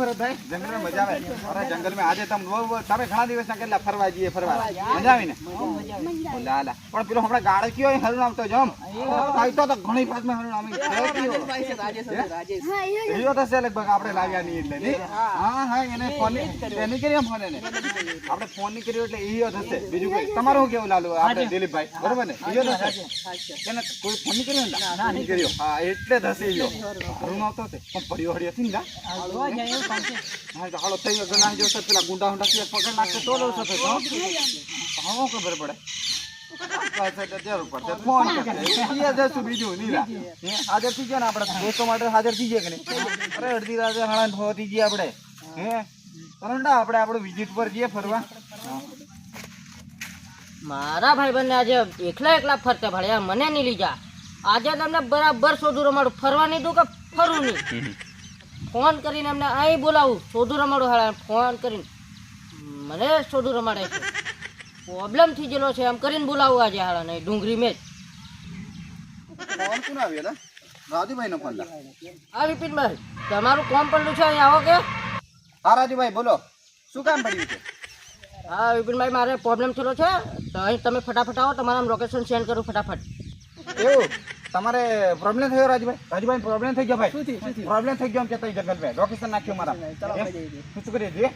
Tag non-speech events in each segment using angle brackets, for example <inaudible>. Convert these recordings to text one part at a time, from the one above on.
ભરતભાઈ જંગલમાં મજા આવે. અરે જંગલમાં આજે તમે તમે ઘણા દિવસના કેટલા ફરવા જઈએ ફરવા. મજા આવી ને ઓ લા લા. પણ પેલો હમણાં ગાળો કયો હરણ તો જમ તો તો ઘણી હરણ આવી એયો તો છે લગભગ આપણે લાવ્યા નહીં એટલે હા. હા એને ફોન એની કર્યો ફોન એને. આપણે ફોનની કર્યો એટલે એયો થશે. બીજું કોઈ. તમારું શું કેવું લાલુ? આપણે દિલીપભાઈ. બરોબર ને? ઈયો થશે. એને કોઈ ફોનની કર્યો ને? કર્યો. હા એટલે થશે ઈયો. હરું આવતો તે પણ પડ્યો હળ્યો હતી ને હાલો થઈ ગયો ગણા જો તો પેલા ગુંડા હુંડા કે પકડ નાખે તો લો થશે તો હા ખબર પડે પાસે તો જરૂર પડશે ફોન કરશે એ જશું બીજું નીલા હે હાજર થઈ ગયા ને આપણે દોસ્તો વિઝિટ પર જઈએ ફરવા મારા ભાઈ બંને આજે એકલા એકલા ફરતે ભળ્યા મને નહીં લીધા. આજે તમને બરાબર શોધું રમાડું. ફરવા નહીં દઉં કે ફરવું નહીં? <laughs> ફોન કરીને એમને અહીં બોલાવું. શોધું રમાડું હાડા ફોન કરીને. મને શોધું રમાડે છે. પ્રોબ્લેમ થઈ ગયેલો છે. એમ કરીને બોલાવું આજે હાડા નહીં ડુંગળી મેચ કોણ આવ્યો રાજુભાઈ નો ફોન લા. વિપિનભાઈ. તમારું કોમ પડલું છે અહીં આવો કે? હા રાજુભાઈ બોલો. શું કામ પડ્યું છે? હા વિપિનભાઈ મારે પ્રોબ્લેમ થયેલો છે. તો અહીં તમે ફટાફટ આવો. તમારા લોકેશન સેન્ડ કરું ફટાફટ. એવું? તમારે પ્રોબ્લેમ થયો રાજભાઈ? રાજભાઈ પ્રોબ્લેમ થઈ ગયો ભાઈ? પ્રોબ્લેમ થઈ ગયો એમ કેતા જંગલ ભાઈ લોકેશન નાખ્યું મારા? શું શું કરીએ જઈએ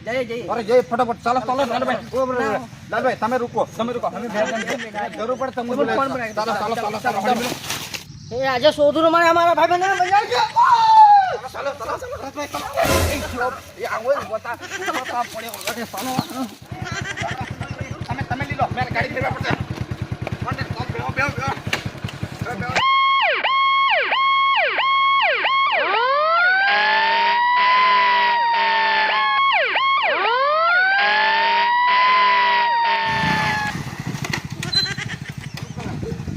અરે જય ફટાફટ. ચાલો ચાલો લાલભાઈ. લાલભાઈ તમે રૂકો. તમે રૂકો. અમે. જરૂર પડે તમે ચાલો ચાલો ચાલો એ આજે શોધું મને અમારા ભાઈ મજા આવી ગઈ. ચાલો ચાલો ચાલો રાજભાઈ, ચાલો. એ આવો બતા બતા પડ્યો. ચાલો. તમે તમે લીધો મેં ગાડી ફેરવા પડશે. બેહો બેહો બેહો બેહો, બેહો.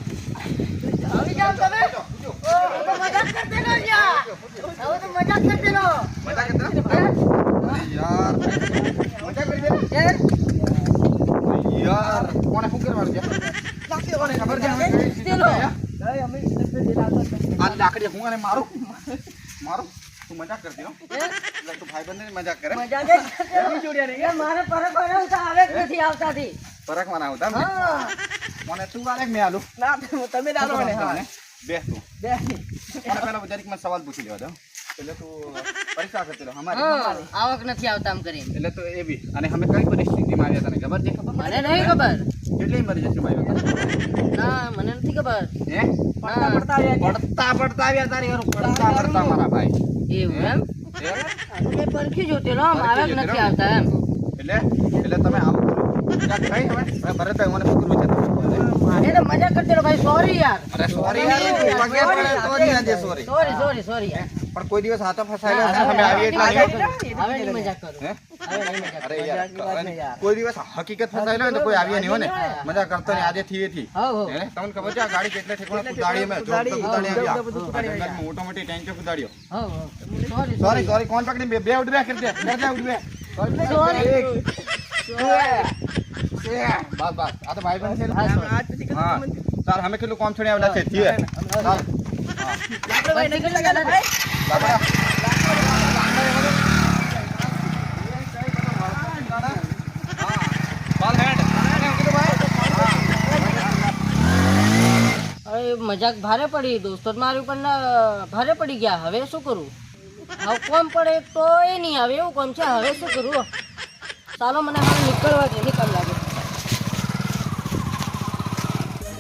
આવી જાઓ તમે. ઓ, હવે તો મજાક કરતે રહો યાર. હવે તો મજાક કરતે રહો. મજા કરતા અરે યાર મજા કરી દે એ, યાર કોને શું કરવાનું છે ખબર છે ચલો. આ લાકડી હું અને મારું. મારું. તું મજાક કરતી હો. એટલે તું ભાઈબંધની મજાક કરે. મજાક જ જોડ્યા રહો. યાર મારે પરત બનાવતા આવે જ નથી આવતા એમ ને? હા. મને તું કે મેં આલું? તમે મને બેસ તું મને પેલા જરીક મને સવાલ પૂછી લેવા દો. એટલે તું પરીક્ષા કરતી રહો અમારી. આવક નથી આવતા આમ કરીને. એટલે તો એ બી. અને અમે કઈ પરિસ્થિતિમાં આવ્યા તને ખબર છે? ખબર મને નહીં ખબર. કેટલી ઇમરજન્સીમાં આવ્યા ના મને નથી ખબર. હે? પડતા પડતા પડતા આવ્યા તારી હરું પડતા પડતા મારા ભાઈ. એવું એમ? હે? પરખી પરખી જોતેલો મારા જ નથી? આવતા એમ. એટલે? એટલે તમે આવું કરો. ભરતભાઈ મને પકડવું છે મારે તો મજાક કરતેલો ભાઈ સોરી યાર. અરે sorry sorry sorry sorry sorry યાર. પણ કોઈ દિવસ હાથો ફસાયેલો છે અમે આવીએ એટલા નહીં. હવે નહીં મજાક કરું. હે? હવે નહીં મજાક અરે યાર કોઈ દિવસ હકીકત ફસાયેલો હોય ને તો કોઈ આવીએ નહીં હો ને. મજા કરતો નહીં આજે થી. એથી હો હો. હે? તમને ખબર છે આ ગાડી કેટલે ઠેકવાનો કુદાડી અમે? જોબ તો કુદાડી આવ્યા. આ જંગલમાં મોટો મોટી ટેન્કો કુદાડ્યો હો હો. સોરી સોરી સોરી કોણ પકડી? બે બે ઉડવે કરી દે કરી દે ઉડવે. સોરી બસ બસ. આ તો ભાઈ બંધ હા, છે હા. ચાલ અમે કેટલું કોમ છોડી આવેલા છે છીએ ચાલ. બાબા ચાલ હેડ હવે મજાક ભારે પડી દોસ્તો. મારી ઉપર ભારે પડી ગયા. હવે શું કરું? હવે કોમ પડે તો એ નહીં આવે. એવું કોમ છે. હવે શું કરું? ચાલો, મને હવે નીકળવા દે. નીકળ લાગે.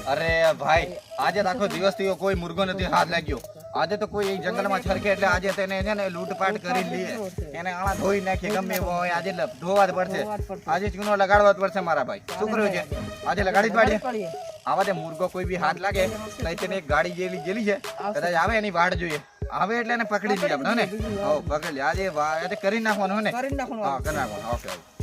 અરે, ભાઈ, આજે આખો દિવસથી કોઈ મુર્ગો નથી, હાથ લાગ્યો. આજે તો કોઈ જંગલમાં છરકે એટલે આજે તેને છે ને લૂંટપાટ કરી લઈએ એને આણા ધોઈ નાખીએ ગમે એવો હોય આજે ધોવા જ પડશે. આજે ચૂનો લગાડવા જ પડશે મારા ભાઈ. શું કર્યું છે? આજે લગાડી જ પાડીએ? આવા દે મુર્ગો કોઈ બી હાથ લાગે તો તેને એક ગાડી જેલી જેલી છે. કદાચ આવે એની વાડ જોઈએ. આવે એટલે એને પકડી લઈએ આપણે ને? હો પકડી આજે કરી નાખવાનું ને? હા કરી નાખવાનું. ઓકે.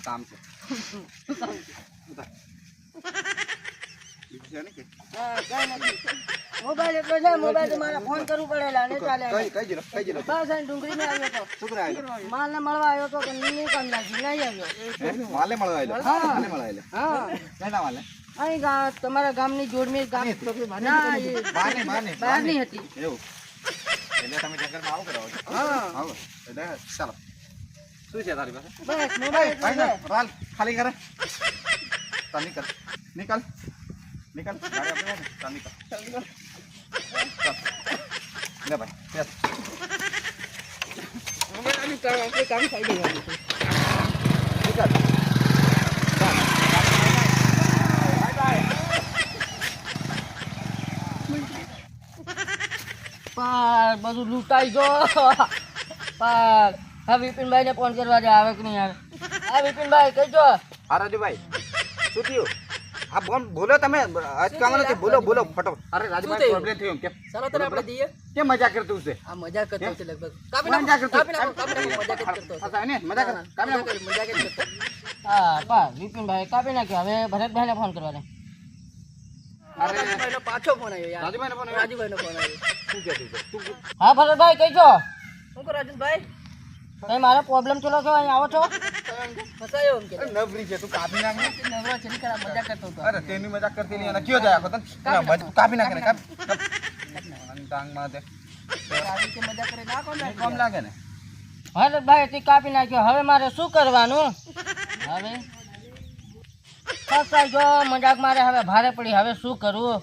કામ છે. ને. મોબાઈલ એટલો છે મોબાઈલ મારે ફોન કરવું પડે એટલે ચાલે કઈ કઈ કઈ જિલ્લો બસ અહીં ડુંગળીમાં આવ્યો તો. શું કરાય માલને મળવા આવ્યો તો કે નહીં કામ લાગી નહીં આવ્યો. માલે મળવા આવેલો હા. માલે મળવા આવેલો હા. કેના માલે અહીં તમારા ગામની જોડમી ગામ ના એ માને માને. બહારની હતી. એવું. એટલે તમે જંગલમાં આવો કરાવો છો. હા. આવો. એટલે ચાલો. શું છે તારી પાસે બસ મોબાઈલ ભાઈ. રાલ ખાલી કરે ચાલ નીકળ નીકળ નીકળ ગાડી આપણે લે ભાઈ બધું લૂંટાઈ ગયો પણ હા વિપિનભાઈને ફોન કરવા દે આવે કે નહીં આવે? હા વિપિનભાઈ કહેજો. હા રાજુભાઈ શું થયું? હા બોમ બોલો તમે. અચકામાં નથી. બોલો બોલો ફટો અરે રાજુભાઈ પ્રોબ્લેમ થયો? કે ચાલો તને આપણે દઈએ. કે મજા કરતો છે આ મજા કરતો છે લગભગ. કાપી મજા કરતો કાપી નાખો કાપી નાખો મજાક જ કરતો હા, ને મજા કર કાપી નાખો. મજા કરતો હા બસ વિપિનભાઈ કાપી નાખ્યો. હવે ભરતભાઈને ફોન કરવા દે. અરે પાછો ફોન આવ્યો યાર. રાજુભાઈને ફોન આવ્યો? રાજુભાઈનો ફોન આવ્યો. શું છે? તું હા ભરતભાઈ કહેજો. શું કરો રાજુભાઈ? કઈ મારો પ્રોબ્લેમ ચલો છો અહીં આવો છો? ફસાયો એમ કે. નવરી છે તું કાપી નાખ નવરો છે નીકળ આ મજાક કરતો હતો. અરે તેની મજાક કરતી નહીં અને કયો જાય આખો તને? કાપી નાખે. ને કાપ કાપ. આની ટાંગમાં તે આવી મજાક કરે નાખો ને કોમ લાગે ને? ભરતભાઈ તે કાપી નાખ્યો. હવે મારે શું કરવાનું? હવે? ફસાઈ ગયો મજાક મારે હવે ભારે પડી. હવે શું કરવું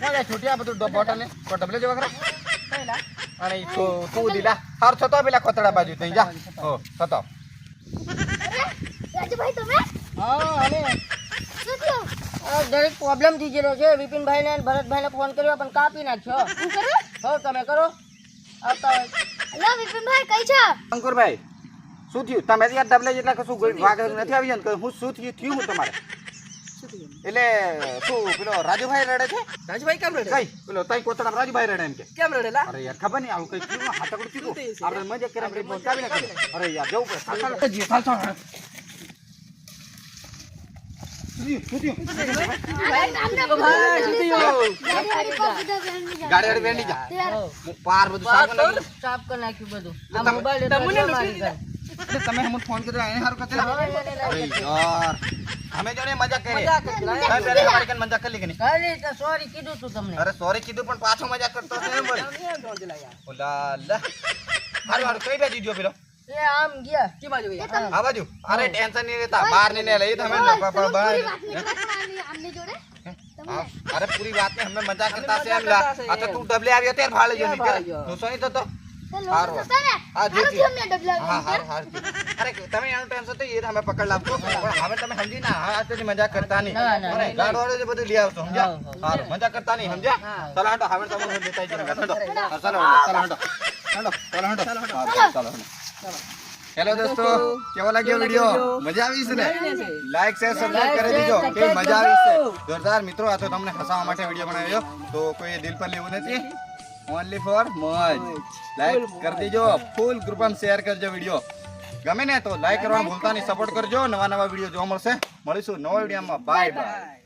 કોને છૂટ્યા બધું બોટલ કો ડબલે ખરા. પહેલા અને ઈ તું દીલા હાર છતો પેલા કોતડા બાજુ તઈ જા. હો છતો રાજુભાઈ તમે? હા અને દરેક પ્રોબ્લેમ થઈ ગયેલો છે. વિપિનભાઈને ભરતભાઈ ભરતભાઈને ફોન કર્યો પણ કાપી નાખ્યો? શું કરો હો તમે કરો. આવતા હોય હેલો વિપિનભાઈ કઈ છો? અંકુરભાઈ શું થયું? તમે યાર ડબલે જેટલા કશું વાગ નથી આવી ને હું શું થયું? થયું હું તમારે? એટલે શું પેલો રાજુભાઈ રડે છે? રાજુભાઈ કેમ રડે? કઈ? પેલો તઈ કોતડા રાજુભાઈ રડે એમ કે. કેમ રડેલા અરે યાર ખબર નહીં આવું કઈ કીધું હાથકડું કીધું? આપણે મજા કરે આપણે ફોન કાપી કરે અરે યાર જવું પડે. સાલ સાલ જી, સાલ આ તમે- ફોન કર્યો એને હારું કરતા અરે યાર. અમે જોડે મજાક કરી. મજાક કરી. મજાક કરી કે નહીં? કઈ તો સોરી કીધું તું તમને. અરે સોરી કીધું પણ પાછો મજાક કરતો છે એમ બોલ. ઓલા લા હારું હારું કઈ બાજુ ગયો પેલો? એ આમ ગયા. કી બાજુ ગયા? આ બાજુ? અરે ટેન્શન નહીં લેતા બહાર ને લઈ તમે બહાર. પૂરી વાત આમની- જોડે? અરે પૂરી વાત ને અમે મજાક કરતા છે એમ લા. આ તો તું ડબલે આવ્યો ત્યારે ફાળે જો નીકળે? તો તો તો. હારું. હા. થયું હા હારું હારું અરે તમે એનો ટેન્શન તો એ અમે પકડ લાવજો પણ હવે તમે સમજી ના હા તો મજા કરતા નહીં. અરે, ગાડો વાળો જે બધું લઈ આવશો સમજ્યા? હાર મજા કરતા નહીં સમજ્યા? ચાલો હાંડો હવે તમે લેતા હા, ચાલો હાંડો ચાલો હાંડો. હાંડો. ચાલો હાંડો. હારું, ચાલો હેલો દોસ્તો કેવો લાગ્યો વિડિયો? મજા આવી છે ને? લાઈક શેર સબસ્ક્રાઇબ કરી દીજો. કે મજા આવી છે? જોરદાર મિત્રો આ તો તમને હસાવવા માટે વિડિયો બનાવ્યો. તો કોઈ દિલ પર લેવું નથી. ઓનલી ફોર મોજ લાઈક કરી દેજો. ફૂલ ગ્રુપમાં શેર કરજો વીડિયો ગમે ને તો લાઈક કરવાનું ભૂલતા નહીં. સપોર્ટ કરજો. નવા નવા વીડિયો જોવા મળશે. મળીશું નવા વિડીયોમાં બાય બાય